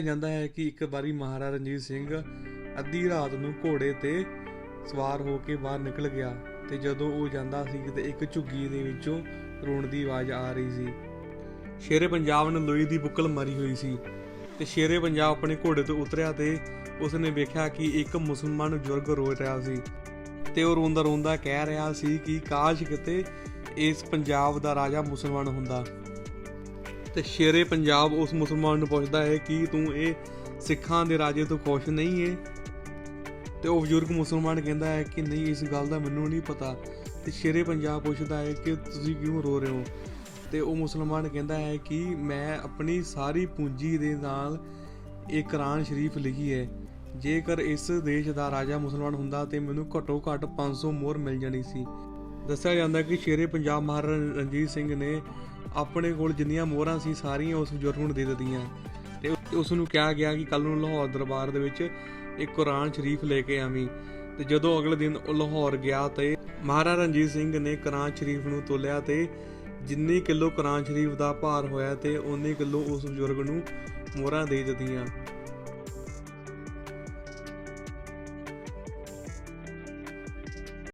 ਜਾਂਦਾ ਹੈ ਕਿ ਇੱਕ ਵਾਰੀ ਮਹਾਰਾਜਾ ਰਣਜੀਤ ਸਿੰਘ ਅੱਧੀ ਰਾਤ ਨੂੰ ਘੋੜੇ ਤੇ ਸਵਾਰ ਹੋ ਕੇ ਬਾਹਰ ਨਿਕਲ ਗਿਆ ਤੇ ਜਦੋਂ ਉਹ ਜਾਂਦਾ ਸੀ ਤੇ ਇੱਕ ਝੁੱਗੀ ਦੇ ਵਿੱਚੋਂ ਰੋਣ ਦੀ ਆਵਾਜ਼ ਆ ਰਹੀ ਸੀ। ਸ਼ੇਰੇ ਪੰਜਾਬ ਨੇ ਲੋਈ ਦੀ ਬੁੱਕਲ ਮਾਰੀ ਹੋਈ ਸੀ ਤੇ ਸ਼ੇਰੇ ਪੰਜਾਬ ਆਪਣੇ ਘੋੜੇ ਤੋਂ ਉਤਰਿਆ ਤੇ ਉਸਨੇ ਵੇਖਿਆ ਕਿ ਇੱਕ ਮੁਸਲਮਾਨ ਬਜ਼ੁਰਗ ਰੋ ਰਿਹਾ ਸੀ ਤੇ ਉਹ ਰੋਂਦਾ ਰੋਂਦਾ ਕਹਿ ਰਿਹਾ ਸੀ ਕਿ ਕਾਸ਼ ਕਿਤੇ ਇਸ ਪੰਜਾਬ ਦਾ ਰਾਜਾ ਮੁਸਲਮਾਨ ਹੁੰਦਾ। ਤੇ ਸ਼ੇਰੇ ਪੰਜਾਬ ਉਸ ਮੁਸਲਮਾਨ ਨੂੰ ਪੁੱਛਦਾ ਹੈ ਕਿ ਤੂੰ ਇਹ ਸਿੱਖਾਂ ਦੇ ਰਾਜੇ ਤੋਂ ਖੁਸ਼ ਨਹੀਂ ਹੈ ਤੇ ਉਹ ਬਜ਼ੁਰਗ ਮੁਸਲਮਾਨ ਕਹਿੰਦਾ ਹੈ ਕਿ ਨਹੀਂ, ਇਸ ਗੱਲ ਦਾ ਮੈਨੂੰ ਨਹੀਂ ਪਤਾ। ਤੇ ਸ਼ੇਰੇ ਪੰਜਾਬ ਪੁੱਛਦਾ ਹੈ ਕਿ ਤੁਸੀਂ ਕਿਉਂ ਰੋ ਰਹੇ ਹੋ? ਤੇ ਉਹ ਮੁਸਲਮਾਨ ਕਹਿੰਦਾ ਹੈ ਕਿ ਮੈਂ ਆਪਣੀ ਸਾਰੀ ਪੂੰਜੀ ਦੇ ਨਾਲ ਇਹ ਕੁਰਾਨ ਸ਼ਰੀਫ ਲਿਖੀ ਹੈ। ਜੇਕਰ ਇਸ ਦੇਸ਼ ਦਾ ਰਾਜਾ ਮੁਸਲਮਾਨ ਹੁੰਦਾ ਤੇ ਮੈਨੂੰ ਘੱਟੋ ਘੱਟ 500 ਮੋਹਰ ਮਿਲ ਜਾਣੀ ਸੀ। ਦੱਸਿਆ ਜਾਂਦਾ ਕਿ ਸ਼ੇਰੇ ਪੰਜਾਬ ਮਹਾਰਾਜਾ ਰਣਜੀਤ ਸਿੰਘ ਨੇ ਆਪਣੇ ਕੋਲ ਜਿੰਨੀਆਂ ਮੋਹਰਾਂ ਸੀ, ਸਾਰੀਆਂ ਉਸ ਬਜ਼ੁਰਗ ਨੂੰ ਦੇ ਦਿੱਤੀਆਂ। ਤੇ ਉਸ ਨੂੰ ਕਿਹਾ ਗਿਆ ਕਿ ਕੱਲ ਨੂੰ ਲਾਹੌਰ ਦਰਬਾਰ ਦੇ ਵਿੱਚ ਇੱਕ ਕੁਰਾਨ ਸ਼ਰੀਫ ਲੈ ਕੇ ਆਵੀਂ। ਤੇ ਜਦੋਂ ਅਗਲੇ ਦਿਨ ਉਹ ਲਾਹੌਰ ਗਿਆ ਤੇ ਮਹਾਰਾਜਾ ਰਣਜੀਤ ਸਿੰਘ ਨੇ ਕੁਰਾਨ ਸ਼ਰੀਫ ਨੂੰ ਤੋਲਿਆ ਤੇ ਜਿੰਨੀ ਕਿਲੋ ਕੁਰਾਨ ਸ਼ਰੀਫ ਦਾ ਭਾਰ ਹੋਇਆ ਤੇ ਉਨੇ ਕਿਲੋ ਉਸ ਬਜ਼ੁਰਗ ਨੂੰ ਮੋਹਰਾਂ ਦੇ ਦਿੱਤੀਆਂ।